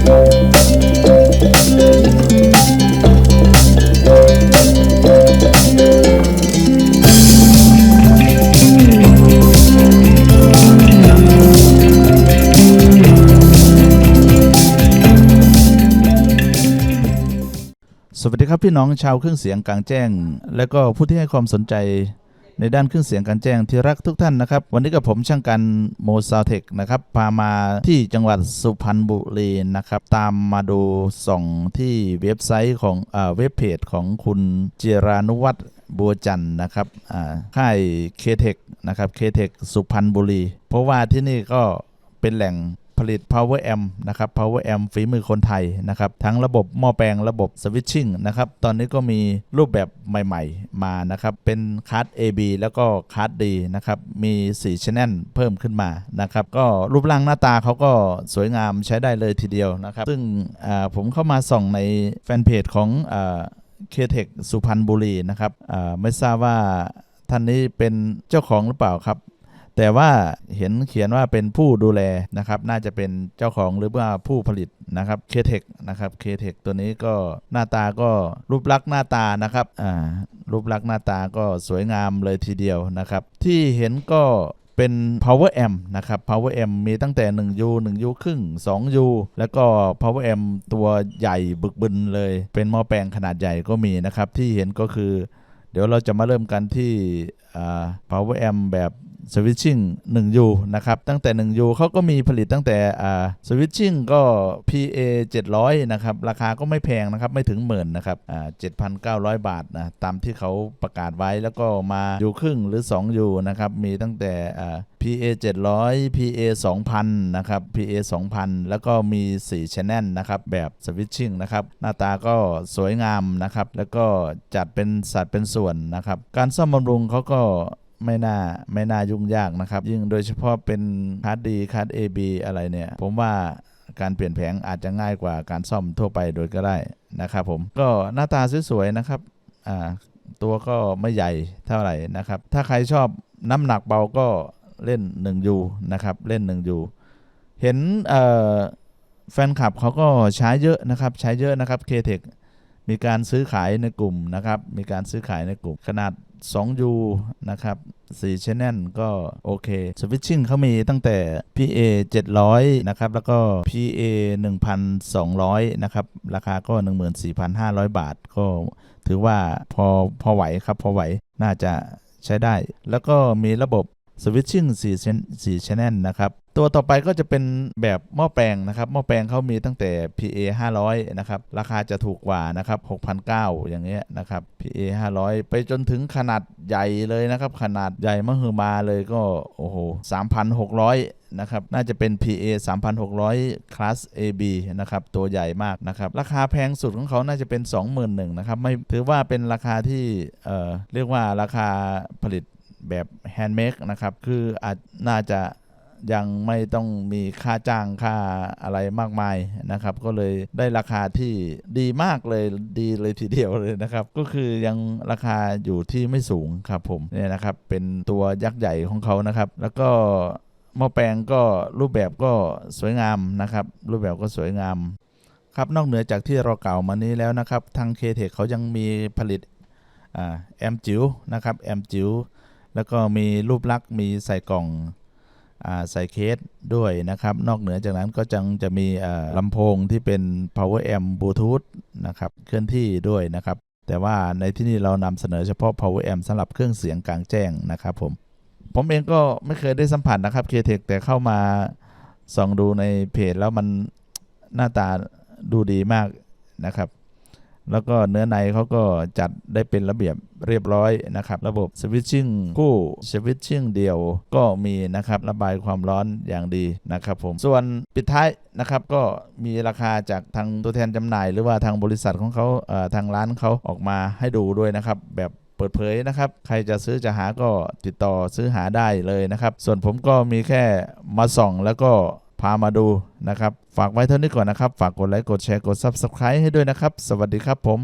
สวัสดีครับพี่น้องชาวเครื่องเสียงกลางแจ้ง และก็ผู้ที่ให้ความสนใจ ในด้านเครื่องเสียงกางแจ้งที่รักทุกท่านนะครับ วันนี้กับผมช่างกันโมซาวเทคนะครับพามาที่จังหวัดสุพรรณบุรีนะครับ ตามมาดูส่องที่เว็บไซต์ของเว็บเพจของคุณเจรานุวัฒน์บัวจันทร์นะครับค่ายเคเทคนะครับเคเทคสุพรรณบุรี เพราะว่าที่นี่ก็เป็นแหล่ง ผลิต power amp นะครับ power amp ฝีมือคนไทยนะครับทั้งระบบหม้อแปลงระบบ switching นะครับตอนนี้ก็มีรูปแบบใหม่ๆ มานะครับเป็นคาร์ AB แล้วก็คาร์ D นะครับมี4 channel เพิ่มขึ้นมานะครับก็รูปร่างหน้าตาเขาก็สวยงามใช้ได้เลยทีเดียวนะครับ ซึ่งผมเข้ามาส่องในแฟนเพจของเคเทคสุพรรณบุรีนะครับไม่ทราบว่าท่านนี้เป็นเจ้าของหรือเปล่าครับ แต่ว่าเห็นเขียนว่าเป็นผู้ดูแลนะครับน่าจะเป็นเจ้าของหรือว่าผู้ผลิตนะครับเคเทคนะครับเคเทคตัวนี้ก็หน้าตาก็รูปลักษณ์หน้าตานะครับอ่ารูปลักษณ์หน้าตาก็สวยงามเลยทีเดียวนะครับที่เห็นก็เป็น power amp นะครับ power amp มีตั้งแต่ 1U 1U ครึ่ง 2U แล้วก็ power amp ตัวใหญ่บึกบึนเลย เป็นหม้อแปลงขนาดใหญ่ก็มีนะครับ ที่เห็นก็คือ เดี๋ยวเราจะมาเริ่มกันที่ power amp แบบ switching 1U นะครับ ตั้งแต่ 1U เขาก็มีผลิตตั้งแต่อ่า switching ก็ PA 700 นะครับ ราคาก็ไม่แพงนะครับ ไม่ถึงหมื่นนะครับ7,900 บาทนะ ตามที่เขาประกาศไว้แล้วก็มา U ครึ่งหรือ 2U นะครับ มีตั้งแต่ PA 700 PA 2000 นะครับ PA 2000 แล้วก็มี 4 channel นะครับ แบบ switching นะครับ หน้าตาก็สวยงามนะครับ แล้วก็จัดเป็นสัดเป็นส่วนนะครับ การซ่อมบำรุงเขาก็ไม่น่าไม่น่ายุ่งยากนะครับ ยิ่งโดยเฉพาะเป็นคาร์ดดีคาร์ด AB อะไรเนี่ย ผมว่าการเปลี่ยนแผงอาจจะง่ายกว่าการซ่อมทั่วไปโดยก็ได้นะครับผมก็หน้าตาสวยๆนะครับตัวก็ไม่ใหญ่เท่าไหร่นะครับ ถ้าใครชอบน้ำหนักเบาก็ เล่น 1U นะครับเล่น 1U เห็นเอ่อแฟนคลับเขาก็ใช้เยอะนะครับใช้เยอะนะครับ k t e c h มีการซื้อขายในกลุ่มนะครับมีการซื้อขายในกลุ่มขนาด 2U นะครับ4 channel ก็โอเค switching เขามีตั้งแต่ PA 700 นะครับ แล้วก็ PA 1,200 นะครับ ราคาก็ 14,500 บาท ก็ถือว่าพอพอไหวครับ พอไหวน่าจะใช้ได้ แล้วก็มีระบบ switching 4 chen- 4 channel นะครับ ตัวต่อไปก็จะเป็นแบบหม้อแปลงนะครับ หม้อแปลงเขามีตั้งแต่ PA 500 นะครับ ราคาจะถูกกว่านะครับ6,900อย่างเงี้ยนะครับ PA 500 ไปจนถึงขนาดใหญ่เลยนะครับ ขนาดใหญ่มหึมาเลยก็ โอ้โห 3,600นะครับน่าจะเป็น PA 3,600 class AB นะครับตัวใหญ่มากนะครับราคาแพงสุดของเขาน่าจะเป็น 21,000นะครับไม่ถือว่าเป็นราคาที่เอ่อเรียกว่าราคาผลิต แบบแฮนด์เมดนะครับ คืออาจน่าจะยังไม่ต้องมีค่าจ้างค่าอะไรมากมายนะครับ ก็เลยได้ราคาที่ดีมากเลยดีเลยทีเดียวเลยนะครับ ก็คือยังราคาอยู่ที่ไม่สูงครับผมเนี่ยนะครับ เป็นตัวยักษ์ใหญ่ของเขานะครับ แล้วก็หม้อแปลงก็รูปแบบก็สวยงามนะครับ รูปแบบก็สวยงาม ครับนอกเหนือจากที่เรากล่าวมานี้แล้วนะครับ ทางเคเทเขายังมีผลิตแอมจิ๋วนะครับแอมจิ๋ว แล้วก็มีรูปลักษณ์มีใส่กล่องอใส่เคสด้วยนะครับ นอกเหนือจากนั้นก็จังจะมีลำโพงที่เป็น power amp bluetooth นะครับเคลื่อนที่ด้วยนะครับ แต่ว่าในที่นี่เรานำเสนอเฉพาะ power amp สำหรับเครื่องเสียงกลางแจ้งนะครับผม ผมเองก็ไม่เคยได้สัมผัสนะครับ k t e c h แต่เข้ามาส่องดูในเพจแล้วมันหน้าตาดูดีมากนะครับ แล้วก็เนื้อในเขาก็จัดได้เป็นระเบียบเรียบร้อยนะครับ ระบบสวิตชิ่งคู่สวิตชิ่งเดียวก็มีนะครับระบายความร้อนอย่างดีนะครับผมส่วนปิดท้ายนะครับก็มีราคาจากทางตัวแทนจำหน่าย หรือว่าทางบริษัทของเขาเทางร้านเขาออกมาให้ดูด้วยนะครับ แบบเปิดเผยนะครับ ใครจะซื้อจะหาก็ติดต่อซื้อหาได้เลยนะครับ ส่วนผมก็มีแค่มาส่องแล้วก็ พามาดูนะครับ ฝากไว้เท่านี้ก่อนนะครับ ฝากกดไลค์กดแชร์กด Subscribe ให้ด้วยนะครับ สวัสดีครับผม